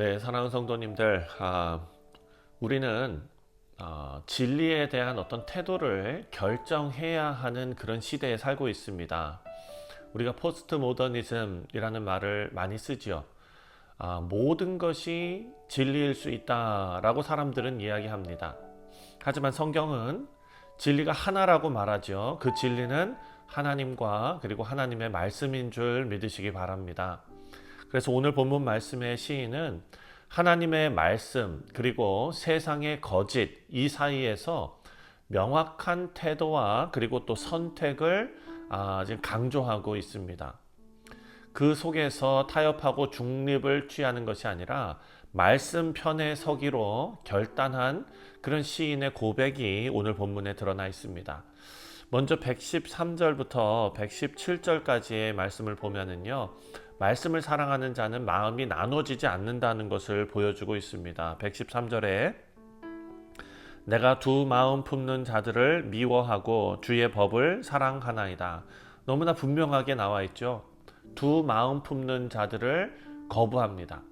네, 사랑하는 성도님들, 아, 우리는 어, 진리에 대한 어떤 태도를 결정해야 하는 그런 시대에 살고 있습니다. 우리가 포스트 모더니즘이라는 말을 많이 쓰지요. 아, 모든 것이 진리일 수 있다라고 사람들은 이야기합니다. 하지만 성경은 진리가 하나라고 말하죠. 그 진리는 하나님과 그리고 하나님의 말씀인 줄 믿으시기 바랍니다. 그래서 오늘 본문 말씀의 시인은 하나님의 말씀 그리고 세상의 거짓 이 사이에서 명확한 태도와 그리고 또 선택을 아, 지금 강조하고 있습니다. 그 속에서 타협하고 중립을 취하는 것이 아니라 말씀 편에 서기로 결단한 그런 시인의 고백이 오늘 본문에 드러나 있습니다. 먼저 113절부터 117절까지의 말씀을 보면은요. 말씀을 사랑하는 자는 마음이 나눠지지 않는다는 것을 보여주고 있습니다. 113절에 내가 두 마음 품는 자들을 미워하고 주의 법을 사랑하나이다. 너무나 분명하게 나와 있죠. 두 마음 품는 자들을 거부합니다.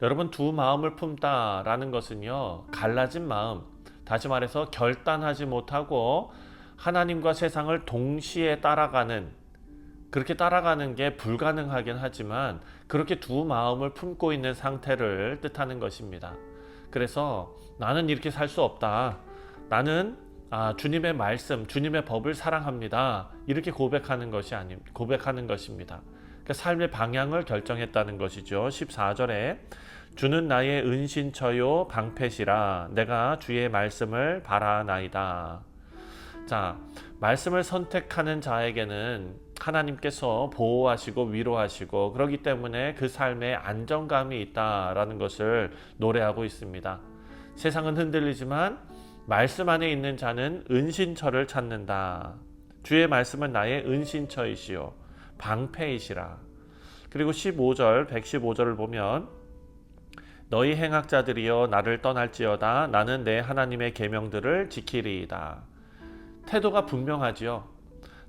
여러분 두 마음을 품다라는 것은요. 갈라진 마음, 다시 말해서 결단하지 못하고 하나님과 세상을 동시에 따라가는 그렇게 따라가는 게 불가능하긴 하지만 그렇게 두 마음을 품고 있는 상태를 뜻하는 것입니다. 그래서 나는 이렇게 살 수 없다. 나는 아, 주님의 말씀, 주님의 법을 사랑합니다. 이렇게 고백하는 것이 아니 고백하는 것입니다. 그러니까 삶의 방향을 결정했다는 것이죠. 14절에 주는 나의 은신처요 방패시라 내가 주의 말씀을 바라나이다. 자, 말씀을 선택하는 자에게는 하나님께서 보호하시고 위로하시고 그러기 때문에 그 삶에 안정감이 있다라는 것을 노래하고 있습니다. 세상은 흔들리지만 말씀 안에 있는 자는 은신처를 찾는다. 주의 말씀은 나의 은신처이시요 방패이시라. 그리고 15절 115절을 보면 너희 행악자들이여 나를 떠날지어다 나는 내 하나님의 계명들을 지키리이다. 태도가 분명하지요.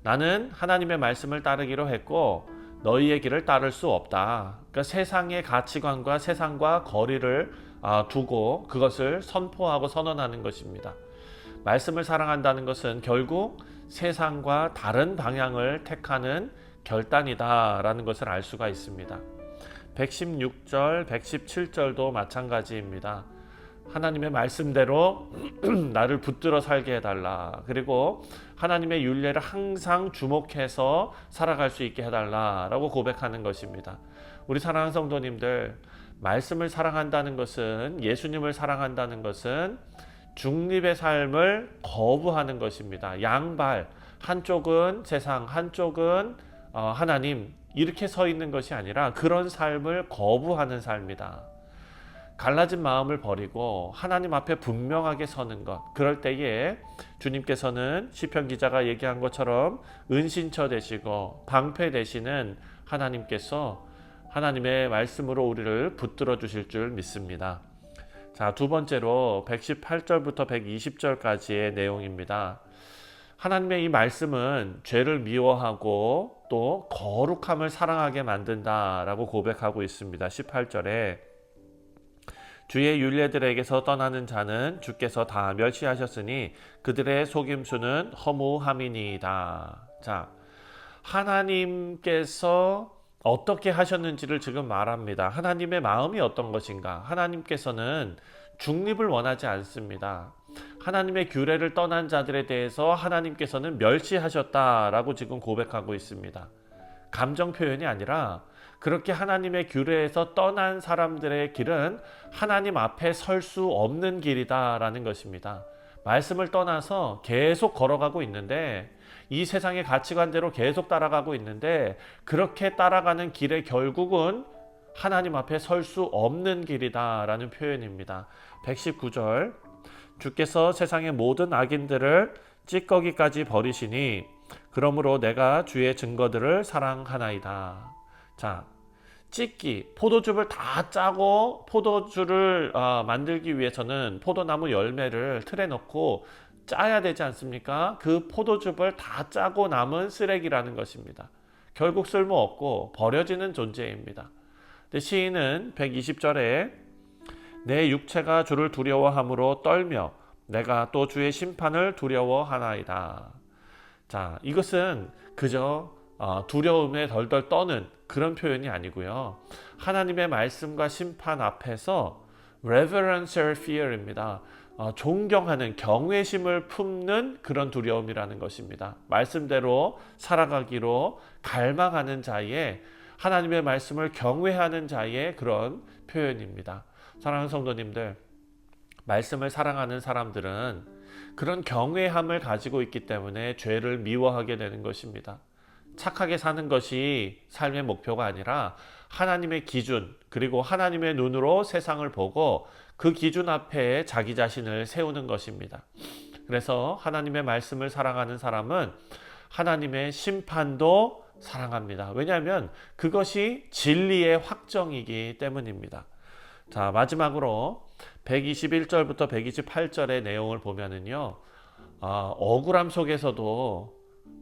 나는 하나님의 말씀을 따르기로 했고 너희의 길을 따를 수 없다. 그러니까 세상의 가치관과 세상과 거리를 아, 두고 그것을 선포하고 선언하는 것입니다. 말씀을 사랑한다는 것은 결국 세상과 다른 방향을 택하는 결단이다라는 것을 알 수가 있습니다. 116절, 117절도 마찬가지입니다. 하나님의 말씀대로 나를 붙들어 살게 해달라. 그리고 하나님의 윤례를 항상 주목해서 살아갈 수 있게 해달라라고 고백하는 것입니다. 우리 사랑하는 성도님들, 말씀을 사랑한다는 것은 예수님을 사랑한다는 것은 중립의 삶을 거부하는 것입니다. 양발 한쪽은 세상, 한쪽은 어, 하나님 이렇게 서 있는 것이 아니라 그런 삶을 거부하는 삶이다. 갈라진 마음을 버리고 하나님 앞에 분명하게 서는 것. 그럴 때에 주님께서는 시편 기자가 얘기한 것처럼 은신처 되시고 방패 되시는 하나님께서 하나님의 말씀으로 우리를 붙들어 주실 줄 믿습니다. 자, 두 번째로 118절부터 120절까지의 내용입니다. 하나님의 이 말씀은 죄를 미워하고 또 거룩함을 사랑하게 만든다라고 고백하고 있습니다. 18절에 주의 윤례들에게서 떠나는 자는 주께서 다 멸시하셨으니 그들의 속임수는 허무함이니이다. 자, 하나님께서 어떻게 하셨는지를 지금 말합니다. 하나님의 마음이 어떤 것인가? 하나님께서는 중립을 원하지 않습니다. 하나님의 규례를 떠난 자들에 대해서 하나님께서는 멸시하셨다라고 지금 고백하고 있습니다. 감정 표현이 아니라 그렇게 하나님의 규례에서 떠난 사람들의 길은 하나님 앞에 설 수 없는 길이다라는 것입니다. 말씀을 떠나서 계속 걸어가고 있는데 이 세상의 가치관대로 계속 따라가고 있는데 그렇게 따라가는 길의 결국은 하나님 앞에 설 수 없는 길이다라는 표현입니다. 119절 주께서 세상의 모든 악인들을 찌꺼기까지 버리시니 그러므로 내가 주의 증거들을 사랑하나이다. 자, 찢기, 포도즙을 다 짜고 포도주를 어, 만들기 위해서는 포도나무 열매를 틀에 넣고 짜야 되지 않습니까? 그 포도즙을 다 짜고 남은 쓰레기라는 것입니다. 결국 쓸모없고 버려지는 존재입니다. 시인은 120절에 내 육체가 주를 두려워함으로 떨며 내가 또 주의 심판을 두려워하나이다. 자, 이것은 그저 어, 두려움에 덜덜 떠는 그런 표현이 아니고요. 하나님의 말씀과 심판 앞에서 reverential fear입니다. 어, 존경하는 경외심을 품는 그런 두려움이라는 것입니다. 말씀대로 살아가기로 갈망하는 자의 하나님의 말씀을 경외하는 자의 그런 표현입니다. 사랑하는 성도님들, 말씀을 사랑하는 사람들은 그런 경외함을 가지고 있기 때문에 죄를 미워하게 되는 것입니다. 착하게 사는 것이 삶의 목표가 아니라 하나님의 기준, 그리고 하나님의 눈으로 세상을 보고 그 기준 앞에 자기 자신을 세우는 것입니다. 그래서 하나님의 말씀을 사랑하는 사람은 하나님의 심판도 사랑합니다. 왜냐하면 그것이 진리의 확정이기 때문입니다. 자, 마지막으로 121절부터 128절의 내용을 보면은요, 아, 억울함 속에서도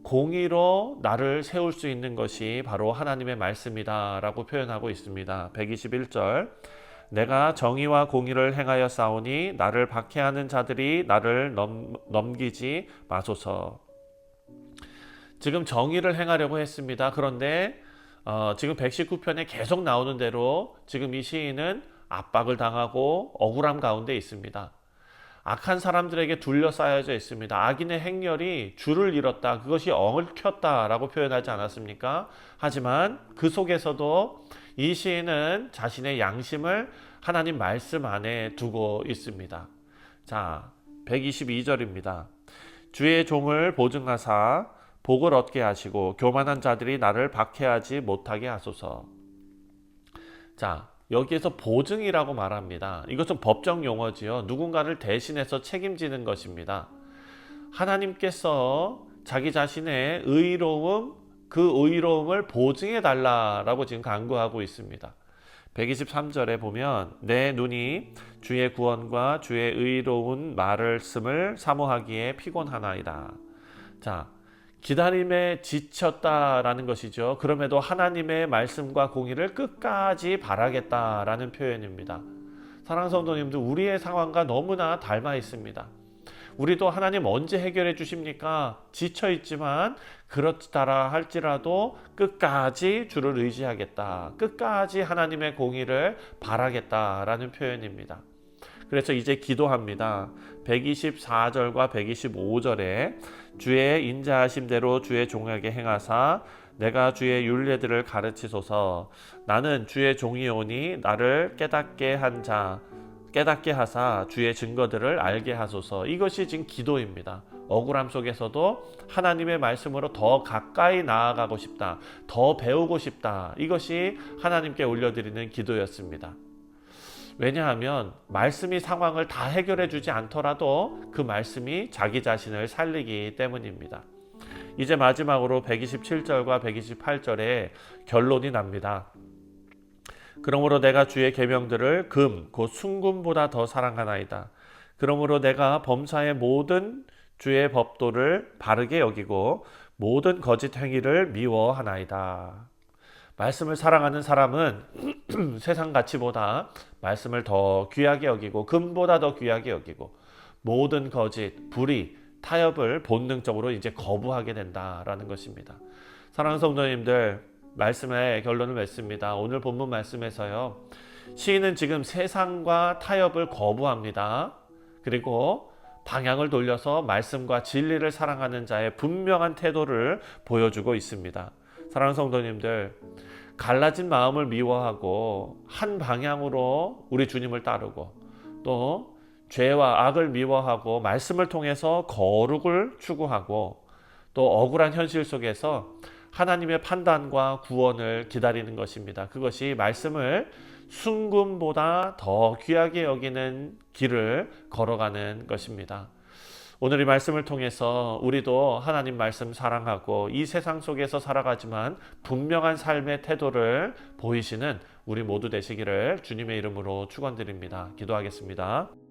공의로 나를 세울 수 있는 것이 바로 하나님의 말씀이다라고 표현하고 있습니다. 121절. 내가 정의와 공의를 행하여 싸우니 나를 박해하는 자들이 나를 넘, 넘기지 마소서. 지금 정의를 행하려고 했습니다. 그런데 어, 지금 119편에 계속 나오는 대로 지금 이 시인은 압박을 당하고 억울함 가운데 있습니다. 악한 사람들에게 둘러싸여져 있습니다. 악인의 행렬이 줄을 잃었다. 그것이 엉켰다라고 표현하지 않았습니까? 하지만 그 속에서도 이 시인은 자신의 양심을 하나님 말씀 안에 두고 있습니다. 자, 122절입니다. 주의 종을 보증하사 복을 얻게 하시고 교만한 자들이 나를 박해하지 못하게 하소서. 자, 여기에서 보증이라고 말합니다. 이것은 법정 용어지요. 누군가를 대신해서 책임지는 것입니다. 하나님께서 자기 자신의 의로움, 그 의로움을 보증해 달라라고 지금 강구하고 있습니다. 123절에 보면 내 눈이 주의 구원과 주의 의로운 말씀을 사모하기에 피곤하나이다. 자, 기다림에 지쳤다라는 것이죠. 그럼에도 하나님의 말씀과 공의를 끝까지 바라겠다라는 표현입니다. 사랑 성도님들, 우리의 상황과 너무나 닮아 있습니다. 우리도 하나님 언제 해결해 주십니까? 지쳐 있지만 그렇다라 할지라도 끝까지 주를 의지하겠다. 끝까지 하나님의 공의를 바라겠다라는 표현입니다. 그래서 이제 기도합니다. 124절과 125절에 주의 인자하심대로 주의 종에게 행하사 내가 주의 윤례들을 가르치소서 나는 주의 종이오니 나를 깨닫게 한 자 깨닫게 하사 주의 증거들을 알게 하소서 이것이 지금 기도입니다. 억울함 속에서도 하나님의 말씀으로 더 가까이 나아가고 싶다. 더 배우고 싶다. 이것이 하나님께 올려드리는 기도였습니다. 왜냐하면 말씀이 상황을 다 해결해 주지 않더라도 그 말씀이 자기 자신을 살리기 때문입니다. 이제 마지막으로 127절과 128절에 결론이 납니다. 그러므로 내가 주의 계명들을 금, 곧 순금보다 더 사랑하나이다. 그러므로 내가 범사의 모든 주의 법도를 바르게 여기고 모든 거짓 행위를 미워하나이다. 말씀을 사랑하는 사람은 세상 가치보다 말씀을 더 귀하게 여기고 금보다 더 귀하게 여기고 모든 거짓, 불의, 타협을 본능적으로 이제 거부하게 된다라는 것입니다. 사랑하는 성도님들, 말씀의 결론을 맺습니다. 오늘 본문 말씀에서요. 시인은 지금 세상과 타협을 거부합니다. 그리고 방향을 돌려서 말씀과 진리를 사랑하는 자의 분명한 태도를 보여주고 있습니다. 사랑하는 성도님들, 갈라진 마음을 미워하고 한 방향으로 우리 주님을 따르고 또 죄와 악을 미워하고 말씀을 통해서 거룩을 추구하고 또 억울한 현실 속에서 하나님의 판단과 구원을 기다리는 것입니다. 그것이 말씀을 순금보다 더 귀하게 여기는 길을 걸어가는 것입니다. 오늘 이 말씀을 통해서 우리도 하나님 말씀 사랑하고 이 세상 속에서 살아가지만 분명한 삶의 태도를 보이시는 우리 모두 되시기를 주님의 이름으로 축원드립니다. 기도하겠습니다.